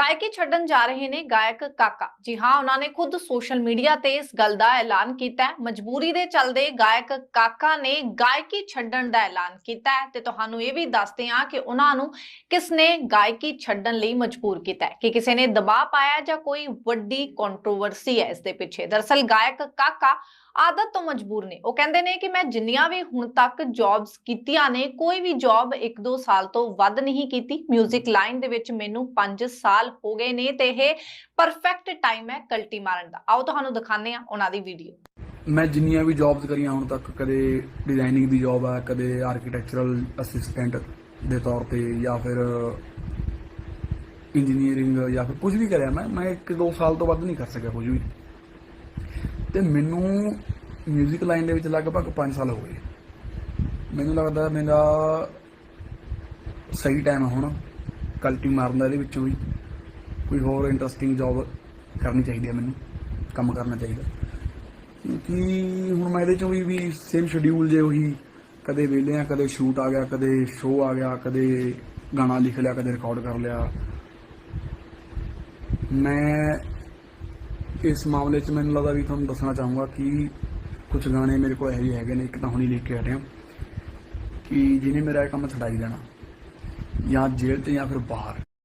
ਗਾਇਕੀ ਛੱਡਣ ਜਾ ਰਹੇ ਨੇ ਗਾਇਕ ਕਾਕਾ। ਜੀ ਹਾਂ, ਉਹਨਾਂ ਨੇ ਖੁਦ ਸੋਸ਼ਲ ਮੀਡੀਆ ਤੇ ਇਸ ਗੱਲ ਦਾ ਐਲਾਨ ਕੀਤਾ ਹੈ। ਮਜਬੂਰੀ ਦੇ ਚੱਲਦੇ ਗਾਇਕ ਕਾਕਾ ਨੇ ਗਾਇਕੀ ਛੱਡਣ ਦਾ ਐਲਾਨ ਕੀਤਾ ਹੈ ਤੇ ਤੁਹਾਨੂੰ ਇਹ ਵੀ ਦੱਸਦੇ ਹਾਂ ਕਿ ਉਹਨਾਂ ਨੂੰ ਕਿਸ ਨੇ ਗਾਇਕੀ ਛੱਡਣ ਲਈ ਮਜਬੂਰ ਕੀਤਾ ਹੈ। ਕਿ ਕਿਸੇ ਨੇ ਦਬਾਅ ਪਾਇਆ ਜਾਂ ਕੋਈ ਵੱਡੀ ਕੰਟਰੋਵਰਸੀ ਹੈ ਇਸ ਦੇ ਪਿੱਛੇ। ਦਰਅਸਲ ਗਾਇਕ ਕਾਕਾ ਆਦਤ ਤੋਂ ਮਜਬੂਰ ਨੇ। ਉਹ ਕਹਿੰਦੇ ਨੇ ਕਿ ਮੈਂ ਜਿੰਨੀਆਂ ਵੀ ਹੁਣ ਤੱਕ ਜੌਬਸ ਕੀਤੀਆਂ ਨੇ, ਕੋਈ ਵੀ ਜੌਬ 1-2 ਸਾਲ ਤੋਂ ਵੱਧ ਨਹੀਂ ਕੀਤੀ। 뮤직 ਲਾਈਨ ਦੇ ਵਿੱਚ ਮੈਨੂੰ 5 ਸਾਲ ਹੋ ਗਏ ਨੇ ਤੇ ਇਹ ਪਰਫੈਕਟ ਟਾਈਮ ਹੈ ਕਲਟੀ ਮਾਰਨ ਦਾ। ਆਓ ਤੁਹਾਨੂੰ ਦਿਖਾਉਂਦੇ ਹਾਂ ਉਹਨਾਂ ਦੀ ਵੀਡੀਓ ਮੈਂ ਜਿੰਨੀਆਂ ਵੀ ਜੌਬਸ ਕਰੀਆਂ ਹੁਣ ਤੱਕ, ਕਦੇ ਡਿਜ਼ਾਈਨਿੰਗ ਦੀ ਜੌਬ ਆ, ਕਦੇ ਆਰਕੀਟੈਕਚਰਲ ਅਸਿਸਟੈਂਟ ਦੇ ਤੌਰ ਤੇ ਜਾਂ ਫਿਰ ਇੰਜੀਨੀਅਰਿੰਗ ਜਾਂ ਫਿਰ ਕੁਝ ਵੀ ਕਰਿਆ ਮੈਂ ਮੈਂ 1-2 ਸਾਲ ਤੋਂ ਵੱਧ ਨਹੀਂ ਕਰ ਸਕਿਆ ਕੁਝ ਵੀ। ਤੇ ਮੈਨੂੰ 뮤직 ਲਾਈਨ ਦੇ ਵਿੱਚ ਲਗਭਗ 5 ਸਾਲ ਹੋ ਗਏ। ਮੈਨੂੰ ਲੱਗਦਾ ਮੇਰਾ ਸਹੀ ਟਾਈਮ ਹੈ ਹੁਣ, ਕਲਟੀ ਮਾਰਨ ਦਾ ਇਹਦੇ ਵਿੱਚੋਂ ਵੀ। ਕੋਈ ਹੋਰ ਇੰਟਰਸਟਿੰਗ ਜੌਬ ਕਰਨੀ ਚਾਹੀਦੀ ਹੈ ਮੈਨੂੰ, ਕੰਮ ਕਰਨਾ ਚਾਹੀਦਾ। ਕਿਉਂਕਿ ਹੁਣ ਮੈਂ ਇਹਦੇ ਚੋਂ ਵੀ ਵੀ ਸੇਮ ਸ਼ਡਿਊਲ ਜੇ ਉਹੀ ਕਦੇ ਵਿਹਲੇ ਆ, ਕਦੇ ਸ਼ੂਟ ਆ ਗਿਆ, ਕਦੇ ਸ਼ੋਅ ਆ ਗਿਆ, ਕਦੇ ਗਾਣਾ ਲਿਖ ਲਿਆ, ਕਦੇ ਰਿਕਾਰਡ ਕਰ ਲਿਆ। ਮੈਂ ਇਸ ਮਾਮਲੇ 'ਚ ਮੈਨੂੰ ਲੱਗਦਾ ਵੀ ਤੁਹਾਨੂੰ ਦੱਸਣਾ ਚਾਹੂੰਗਾ ਕਿ ਕੁਝ ਗਾਣੇ ਮੇਰੇ ਕੋਲ ਇਹੋ ਜਿਹੇ ਹੈਗੇ ਨੇ, ਇੱਕ ਤਾਂ ਹੁਣੀ ਲਿਖ ਕੇ ਹਟਿਆ ਕਿ ਜਿਹਨੇ ਮੇਰਾ ਇਹ ਕੰਮ ਛਡਾਈ ਦੇਣਾ, ਜਾਂ ਜੇਲ੍ਹ 'ਚ ਜਾਂ ਫਿਰ ਬਾਹਰ।